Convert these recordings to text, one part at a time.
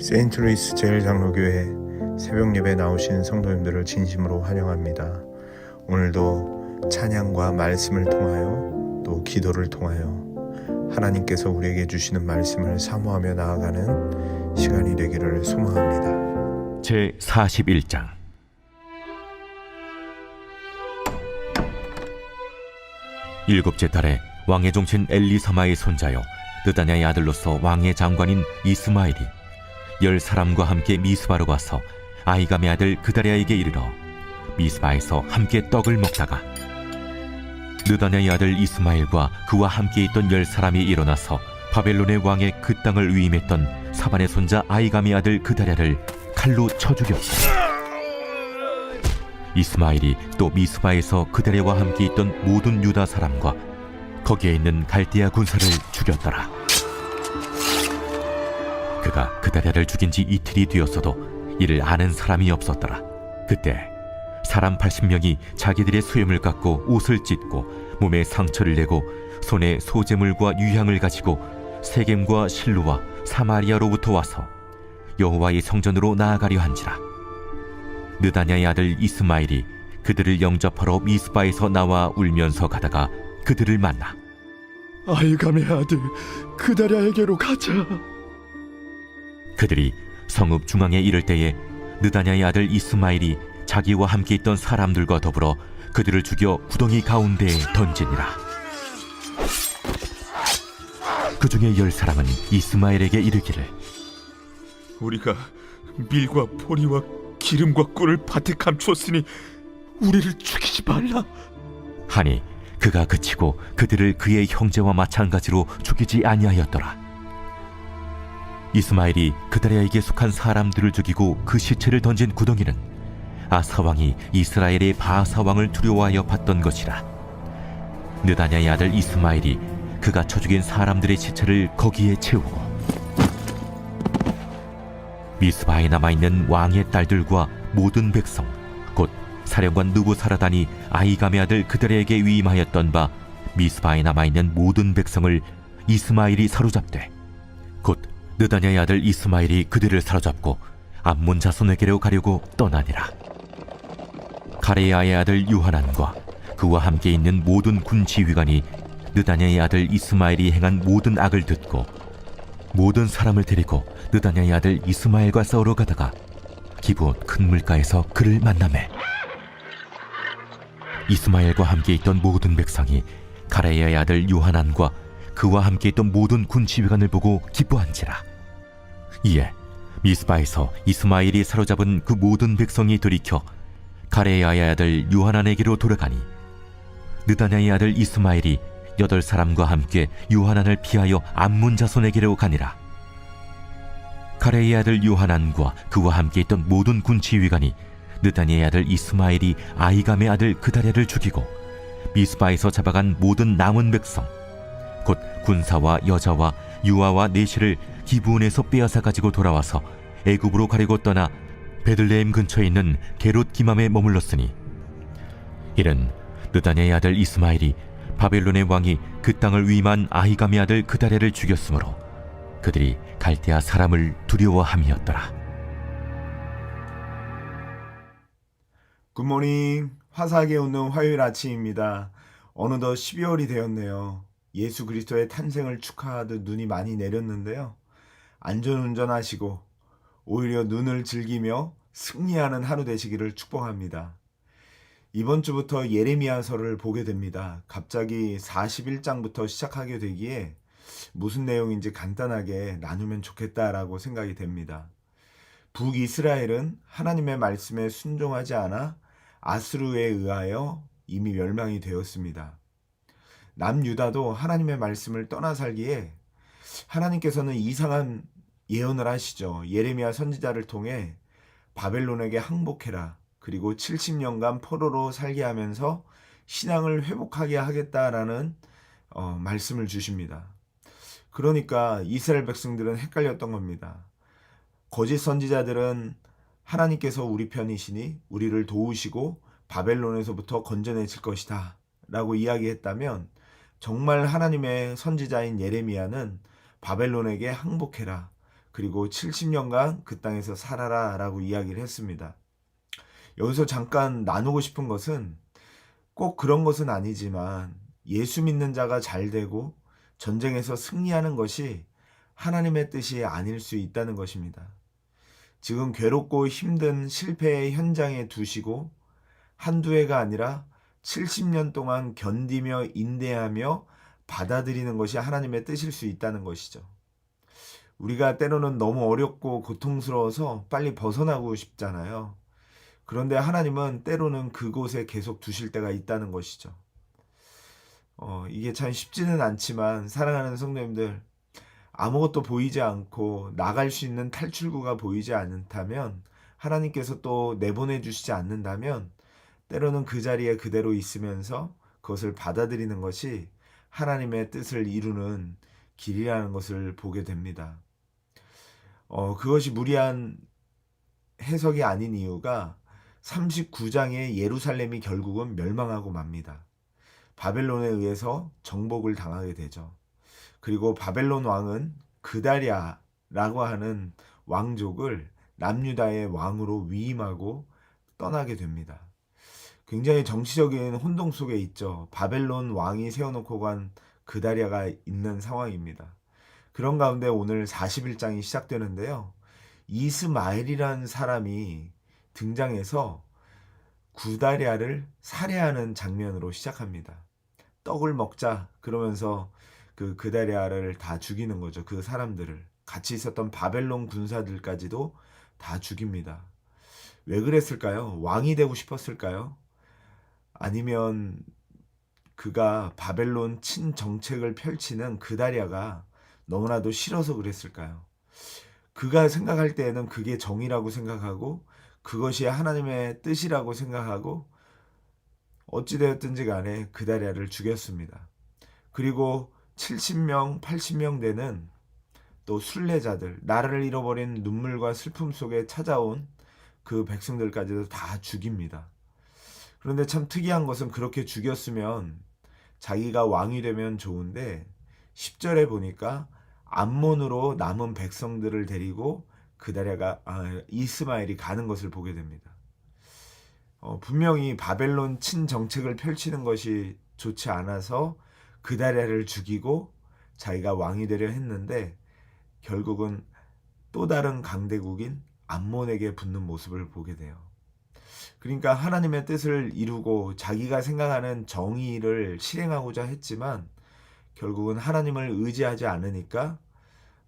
세인트루이스 제일 장로교회 새벽 예배 나오신 성도님들을 진심으로 환영합니다. 오늘도 찬양과 말씀을 통하여 또 기도를 통하여 하나님께서 우리에게 주시는 말씀을 사모하며 나아가는 시간이 되기를 소망합니다. 제 41장 일곱째 달에 왕의 종친 엘리사마의 손자요 느다냐의 아들로서 왕의 장관인 이스마엘이 열 사람과 함께 미스바로 가서 아이감의 아들 그다리아에게 이르러 미스바에서 함께 떡을 먹다가 느다냐의 아들 이스마엘과 그와 함께 있던 열 사람이 일어나서 바벨론의 왕의 그 땅을 위임했던 사반의 손자 아이감의 아들 그다리아를 칼로 쳐 죽였고 이스마엘이 또 미스바에서 그다리아와 함께 있던 모든 유다 사람과 거기에 있는 갈대아 군사를 죽였더라. 그가 그다리아를 죽인 지 이틀이 되었어도 이를 아는 사람이 없었더라. 그때 사람 80명이 자기들의 수염을 깎고 옷을 찢고 몸에 상처를 내고 손에 소재물과 유향을 가지고 세겜과 실루와 사마리아로부터 와서 여호와의 성전으로 나아가려 한지라. 느다냐의 아들 이스마엘이 그들을 영접하러 미스바에서 나와 울면서 가다가 그들을 만나 아이감의 아들 그다랴에게로 가자. 그들이 성읍 중앙에 이를 때에 느다냐의 아들 이스마엘이 자기와 함께 있던 사람들과 더불어 그들을 죽여 구덩이 가운데에 던지니라. 그 중에 열 사람은 이스마엘에게 이르기를 우리가 밀과 보리와 기름과 꿀을 밭에 감추었으니 우리를 죽이지 말라. 하니 그가 그치고 그들을 그의 형제와 마찬가지로 죽이지 아니하였더라. 이스마엘이 그다리아에게 속한 사람들을 죽이고 그 시체를 던진 구덩이는 아사 왕이 이스라엘의 바사 왕을 두려워하여 봤던 것이라. 느다냐의 아들 이스마엘이 그가 쳐 죽인 사람들의 시체를 거기에 채우고 미스바에 남아 있는 왕의 딸들과 모든 백성 곧 사령관 누부사라단이 아이감의 아들 그들에게 위임하였던 바 미스바에 남아 있는 모든 백성을 이스마엘이 사로잡되 곧 느다냐의 아들 이스마엘이 그들을 사로잡고 암몬 자손에게로 가려고 떠나니라. 가레야의 아들 유하난과 그와 함께 있는 모든 군 지휘관이 느다냐의 아들 이스마엘이 행한 모든 악을 듣고 모든 사람을 데리고 느다냐의 아들 이스마엘과 싸우러 가다가 기브온 큰 물가에서 그를 만나매 이스마엘과 함께 있던 모든 백성이 가레야의 아들 요하난과 그와 함께 있던 모든 군 지휘관을 보고 기뻐한지라 이에 미스바에서 이스마엘이 사로잡은 그 모든 백성이 돌이켜 가레야의 아들 요하난에게로 돌아가니 느다냐의 아들 이스마엘이 여덟 사람과 함께 요하난을 피하여 암문 자손에게로 가니라. 가레의 아들 요하난과 그와 함께 있던 모든 군 지휘관이 느다니의 아들 이스마엘이 아이감의 아들 그다랴를 죽이고 미스바에서 잡아간 모든 남은 백성 곧 군사와 여자와 유아와 내시를 기브온에서 빼앗아 가지고 돌아와서 애굽으로 가려고 떠나 베들레헴 근처에 있는 게롯 기맘에 머물렀으니 이는 느다니의 아들 이스마엘이 바벨론의 왕이 그 땅을 위임한 아히감의 아들 그다레를 죽였으므로 그들이 갈대아 사람을 두려워함이었더라. 굿모닝 화사하게 웃는 화요일 아침입니다. 어느덧 12월이 되었네요. 예수 그리스도의 탄생을 축하하듯 눈이 많이 내렸는데요. 안전운전 하시고 오히려 눈을 즐기며 승리하는 하루 되시기를 축복합니다. 이번 주부터 예레미야서를 보게 됩니다. 갑자기 41장부터 시작하게 되기에 무슨 내용인지 간단하게 나누면 좋겠다라고 생각이 됩니다. 북이스라엘은 하나님의 말씀에 순종하지 않아 아스루에 의하여 이미 멸망이 되었습니다. 남유다도 하나님의 말씀을 떠나 살기에 하나님께서는 이상한 예언을 하시죠. 예레미야 선지자를 통해 바벨론에게 항복해라. 그리고 70년간 포로로 살게 하면서 신앙을 회복하게 하겠다라는 어, 말씀을 주십니다. 그러니까 이스라엘 백성들은 헷갈렸던 겁니다. 거짓 선지자들은 하나님께서 우리 편이시니 우리를 도우시고 바벨론에서부터 건져내실 것이다 라고 이야기했다면 정말 하나님의 선지자인 예레미야는 바벨론에게 항복해라. 그리고 70년간 그 땅에서 살아라 라고 이야기를 했습니다. 여기서 잠깐 나누고 싶은 것은 꼭 그런 것은 아니지만 예수 믿는 자가 잘 되고 전쟁에서 승리하는 것이 하나님의 뜻이 아닐 수 있다는 것입니다. 지금 괴롭고 힘든 실패의 현장에 두시고 한두 해가 아니라 70년 동안 견디며 인내하며 받아들이는 것이 하나님의 뜻일 수 있다는 것이죠. 우리가 때로는 너무 어렵고 고통스러워서 빨리 벗어나고 싶잖아요. 그런데 하나님은 때로는 그곳에 계속 두실 때가 있다는 것이죠. 어, 이게 참 쉽지는 않지만 사랑하는 성도님들 아무것도 보이지 않고 나갈 수 있는 탈출구가 보이지 않다면 하나님께서 또 내보내 주시지 않는다면 때로는 그 자리에 그대로 있으면서 그것을 받아들이는 것이 하나님의 뜻을 이루는 길이라는 것을 보게 됩니다. 어, 그것이 무리한 해석이 아닌 이유가 39장의 예루살렘이 결국은 멸망하고 맙니다. 바벨론에 의해서 정복을 당하게 되죠. 그리고 바벨론 왕은 그다리아라고 하는 왕족을 남유다의 왕으로 위임하고 떠나게 됩니다. 굉장히 정치적인 혼동 속에 있죠. 바벨론 왕이 세워놓고 간 그다리아가 있는 상황입니다. 그런 가운데 오늘 41장이 시작되는데요. 이스마엘이라는 사람이 등장해서 구다리아를 살해하는 장면으로 시작합니다. 떡을 먹자 그러면서 그 그다리아를 다 죽이는 거죠. 그 사람들을 같이 있었던 바벨론 군사들까지도 다 죽입니다. 왜 그랬을까요? 왕이 되고 싶었을까요? 아니면 그가 바벨론 친 정책을 펼치는 그다리아가 너무나도 싫어서 그랬을까요? 그가 생각할 때에는 그게 정의라고 생각하고 그것이 하나님의 뜻이라고 생각하고 어찌되었든지 간에 그다리아를 죽였습니다. 그리고 70명, 80명 되는 또 순례자들, 나라를 잃어버린 눈물과 슬픔 속에 찾아온 그 백성들까지도 다 죽입니다. 그런데 참 특이한 것은 그렇게 죽였으면 자기가 왕이 되면 좋은데 10절에 보니까 암몬으로 남은 백성들을 데리고 그다리아가 아, 이스마엘이 가는 것을 보게 됩니다. 어, 분명히 바벨론 친 정책을 펼치는 것이 좋지 않아서 그다리아를 죽이고 자기가 왕이 되려 했는데 결국은 또 다른 강대국인 암몬에게 붙는 모습을 보게 돼요. 그러니까 하나님의 뜻을 이루고 자기가 생각하는 정의를 실행하고자 했지만 결국은 하나님을 의지하지 않으니까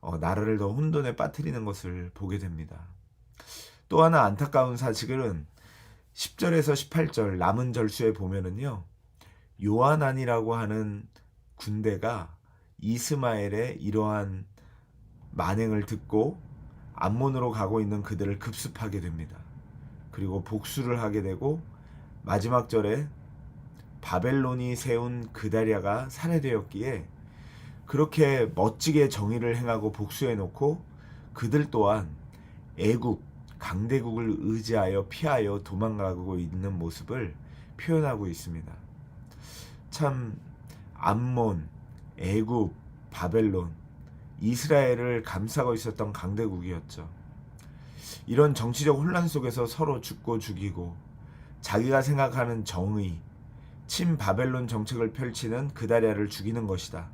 어, 나라를 더 혼돈에 빠뜨리는 것을 보게 됩니다. 또 하나 안타까운 사실은 10절에서 18절 남은 절수에 보면은요. 요한안이라고 하는 군대가 이스마엘의 이러한 만행을 듣고 암몬으로 가고 있는 그들을 급습하게 됩니다. 그리고 복수를 하게 되고 마지막 절에 바벨론이 세운 그다리아가 살해되었기에 그렇게 멋지게 정의를 행하고 복수해 놓고 그들 또한 애국 강대국을 의지하여 피하여 도망가고 있는 모습을 표현하고 있습니다. 참 암몬, 애국, 바벨론, 이스라엘을 감싸고 있었던 강대국이었죠. 이런 정치적 혼란 속에서 서로 죽고 죽이고 자기가 생각하는 정의, 친 바벨론 정책을 펼치는 그다리아를 죽이는 것이다.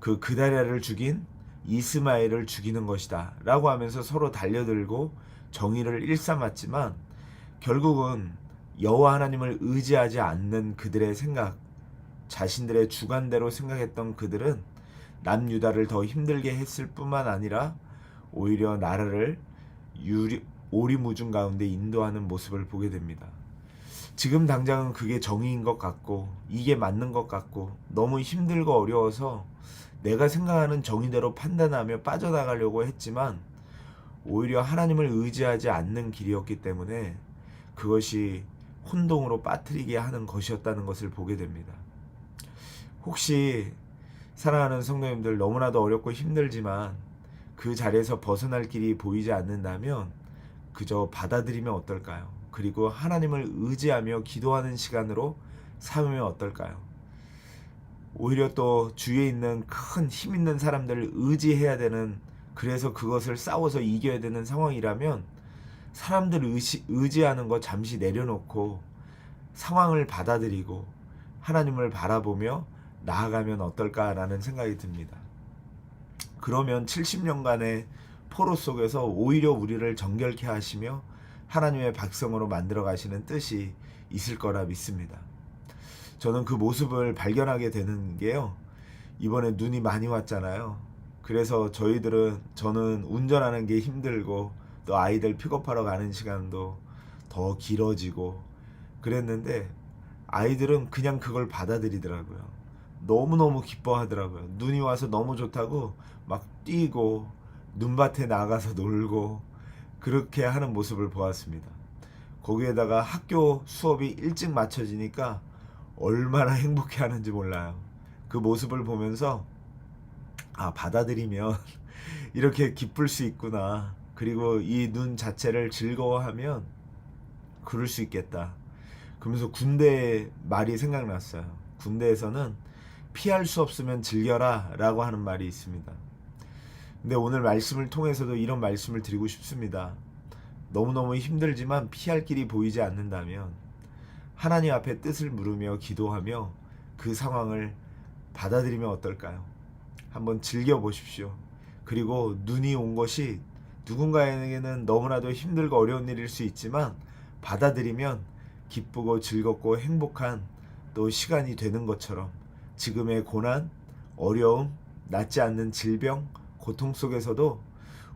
그 그다리아를 죽인 이스마엘을 죽이는 것이다. 라고 하면서 서로 달려들고 정의를 일삼았지만 결국은 여호와 하나님을 의지하지 않는 그들의 생각, 자신들의 주관대로 생각했던 그들은 남유다를 더 힘들게 했을 뿐만 아니라 오히려 나라를 유리, 오리무중 가운데 인도하는 모습을 보게 됩니다. 지금 당장은 그게 정의인 것 같고 이게 맞는 것 같고 너무 힘들고 어려워서 내가 생각하는 정의대로 판단하며 빠져나가려고 했지만 오히려 하나님을 의지하지 않는 길이었기 때문에 그것이 혼동으로 빠뜨리게 하는 것이었다는 것을 보게 됩니다. 혹시 사랑하는 성도님들 너무나도 어렵고 힘들지만 그 자리에서 벗어날 길이 보이지 않는다면 그저 받아들이면 어떨까요? 그리고 하나님을 의지하며 기도하는 시간으로 삼으면 어떨까요? 오히려 또 주위에 있는 큰 힘 있는 사람들을 의지해야 되는 그래서 그것을 싸워서 이겨야 되는 상황이라면 사람들 의시, 의지하는 거 잠시 내려놓고 상황을 받아들이고 하나님을 바라보며 나아가면 어떨까라는 생각이 듭니다. 그러면 70년간의 포로 속에서 오히려 우리를 정결케 하시며 하나님의 백성으로 만들어 가시는 뜻이 있을 거라 믿습니다. 저는 그 모습을 발견하게 되는 게요. 이번에 눈이 많이 왔잖아요. 그래서 저희들은 저는 운전하는 게 힘들고 또 아이들 픽업하러 가는 시간도 더 길어지고 그랬는데 아이들은 그냥 그걸 받아들이더라고요. 너무너무 기뻐하더라고요. 눈이 와서 너무 좋다고 막 뛰고 눈밭에 나가서 놀고 그렇게 하는 모습을 보았습니다. 거기에다가 학교 수업이 일찍 맞춰지니까 얼마나 행복해 하는지 몰라요. 그 모습을 보면서 아, 받아들이면 이렇게 기쁠 수 있구나. 그리고 이 눈 자체를 즐거워하면 그럴 수 있겠다. 그러면서 군대 말이 생각났어요. 군대에서는 피할 수 없으면 즐겨라 라고 하는 말이 있습니다. 근데 오늘 말씀을 통해서도 이런 말씀을 드리고 싶습니다. 너무너무 힘들지만 피할 길이 보이지 않는다면 하나님 앞에 뜻을 물으며 기도하며 그 상황을 받아들이면 어떨까요? 한번 즐겨 보십시오. 그리고 눈이 온 것이 누군가에게는 너무나도 힘들고 어려운 일일 수 있지만 받아들이면 기쁘고 즐겁고 행복한 또 시간이 되는 것처럼 지금의 고난, 어려움, 낫지 않는 질병, 고통 속에서도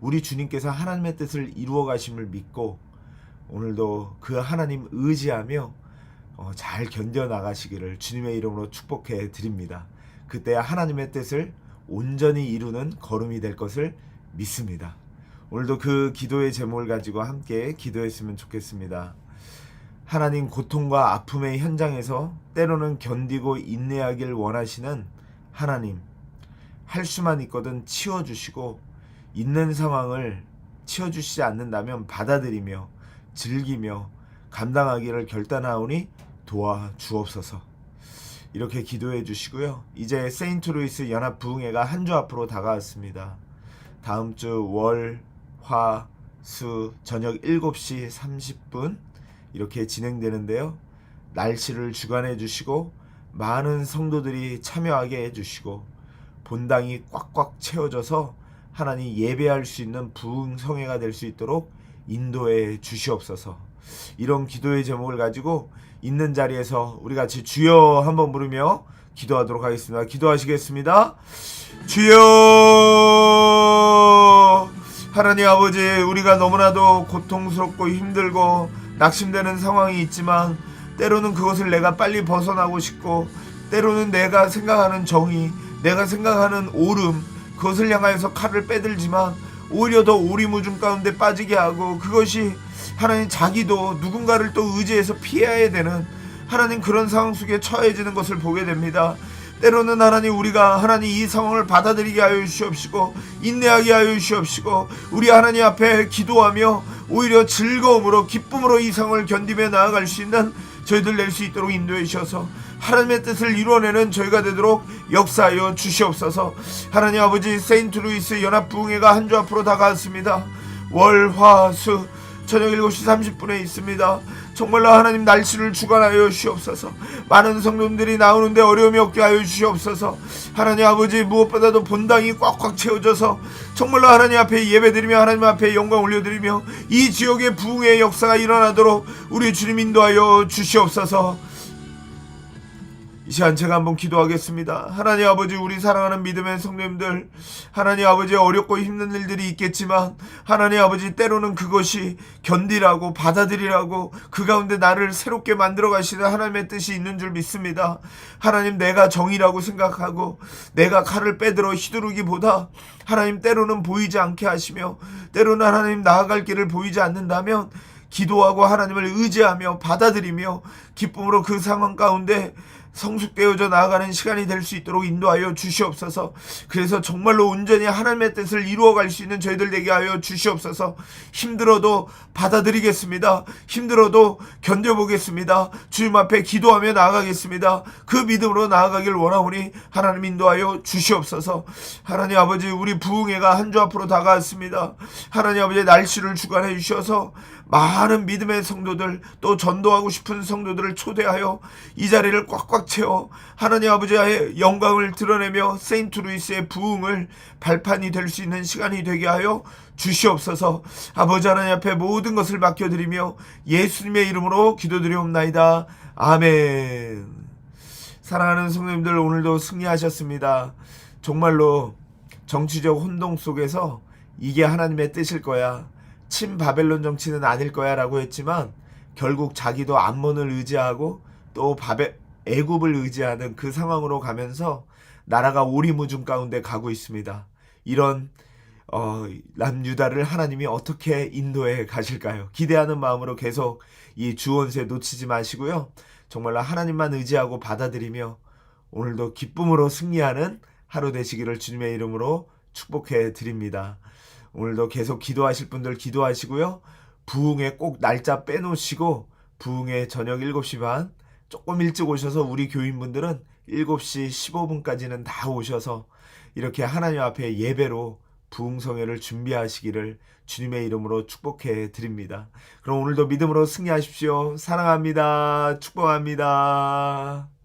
우리 주님께서 하나님의 뜻을 이루어 가심을 믿고 오늘도 그 하나님 의지하며 어, 잘 견뎌 나가시기를 주님의 이름으로 축복해 드립니다. 그때 하나님의 뜻을 온전히 이루는 걸음이 될 것을 믿습니다. 오늘도 그 기도의 제목을 가지고 함께 기도했으면 좋겠습니다. 하나님 고통과 아픔의 현장에서 때로는 견디고 인내하길 원하시는 하나님 할 수만 있거든 치워주시고 있는 상황을 치워주시지 않는다면 받아들이며 즐기며 감당하기를 결단하오니 도와 주옵소서. 이렇게 기도해 주시고요. 이제 세인트 루이스 연합 부흥회가 한 주 앞으로 다가왔습니다. 다음 주 월, 화, 수 저녁 7시 30분 이렇게 진행되는데요. 날씨를 주관해 주시고 많은 성도들이 참여하게 해 주시고 본당이 꽉꽉 채워져서 하나님 예배할 수 있는 부흥 성회가 될 수 있도록 인도해 주시옵소서. 이런 기도의 제목을 가지고 있는 자리에서 우리 같이 주여 한번 부르며 기도하도록 하겠습니다. 기도하시겠습니다. 주여 하나님 아버지 우리가 너무나도 고통스럽고 힘들고 낙심되는 상황이 있지만 때로는 그것을 내가 빨리 벗어나고 싶고 때로는 내가 생각하는 정의 내가 생각하는 옳음 그것을 향하여서 칼을 빼들지만 오히려 더 오리무중 가운데 빠지게 하고 그것이 하나님 자기도 누군가를 또 의지해서 피해야 되는 하나님 그런 상황 속에 처해지는 것을 보게 됩니다. 때로는 하나님 우리가 하나님 이 상황을 받아들이게 하여 주시옵시고 인내하게 하여 주시옵시고 우리 하나님 앞에 기도하며 오히려 즐거움으로 기쁨으로 이 상황을 견디며 나아갈 수 있는 저희들 낼 수 있도록 인도해 주셔서 하나님의 뜻을 이루어내는 저희가 되도록 역사하여 주시옵소서. 하나님 아버지 세인트 루이스 연합부흥회가 한 주 앞으로 다가왔습니다. 월, 화, 수 저녁 7시 30분에 있습니다 정말로 하나님 날씨를 주관하여 주시옵소서. 많은 성도들이 나오는데 어려움이 없게 하여 주시옵소서. 하나님 아버지 무엇보다도 본당이 꽉꽉 채워져서 정말로 하나님 앞에 예배드리며 하나님 앞에 영광 올려드리며 이 지역의 부흥의 역사가 일어나도록 우리 주님 인도하여 주시옵소서 이 시간 제가 한번 기도하겠습니다. 하나님 아버지 우리 사랑하는 믿음의 성도님들 하나님 아버지 어렵고 힘든 일들이 있겠지만 하나님 아버지 때로는 그것이 견디라고 받아들이라고 그 가운데 나를 새롭게 만들어 가시는 하나님의 뜻이 있는 줄 믿습니다. 하나님 내가 정의라고 생각하고 내가 칼을 빼들어 휘두르기보다 하나님 때로는 보이지 않게 하시며 때로는 하나님 나아갈 길을 보이지 않는다면 기도하고 하나님을 의지하며 받아들이며 기쁨으로 그 상황 가운데 성숙되어져 나아가는 시간이 될 수 있도록 인도하여 주시옵소서. 그래서 정말로 온전히 하나님의 뜻을 이루어갈 수 있는 저희들 되게 하여 주시옵소서. 힘들어도 받아들이겠습니다. 힘들어도 견뎌보겠습니다. 주님 앞에 기도하며 나아가겠습니다. 그 믿음으로 나아가길 원하오니 하나님 인도하여 주시옵소서. 하나님 아버지 우리 부흥회가 한 주 앞으로 다가왔습니다. 하나님 아버지 날씨를 주관해 주셔서 많은 믿음의 성도들 또 전도하고 싶은 성도들을 초대하여 이 자리를 꽉꽉 채워 하나님 아버지의 영광을 드러내며 세인트 루이스의 부흥을 발판이 될 수 있는 시간이 되게 하여 주시옵소서. 아버지 하나님 앞에 모든 것을 맡겨드리며 예수님의 이름으로 기도드리옵나이다. 아멘. 사랑하는 성도님들 오늘도 승리하셨습니다. 정말로 정치적 혼동 속에서 이게 하나님의 뜻일 거야. 친 바벨론 정치는 아닐 거야 라고 했지만 결국 자기도 암몬을 의지하고 또 바벨 애굽을 의지하는 그 상황으로 가면서 나라가 오리무중 가운데 가고 있습니다. 이런 어, 남유다를 하나님이 어떻게 인도해 가실까요? 기대하는 마음으로 계속 이 주원세 놓치지 마시고요. 정말로 하나님만 의지하고 받아들이며 오늘도 기쁨으로 승리하는 하루 되시기를 주님의 이름으로 축복해 드립니다. 오늘도 계속 기도하실 분들 기도하시고요. 부흥에 꼭 날짜 빼놓으시고 부흥회 저녁 7시 반 조금 일찍 오셔서 우리 교인분들은 7시 15분까지는 다 오셔서 이렇게 하나님 앞에 예배로 부흥성회를 준비하시기를 주님의 이름으로 축복해 드립니다. 그럼 오늘도 믿음으로 승리하십시오. 사랑합니다. 축복합니다.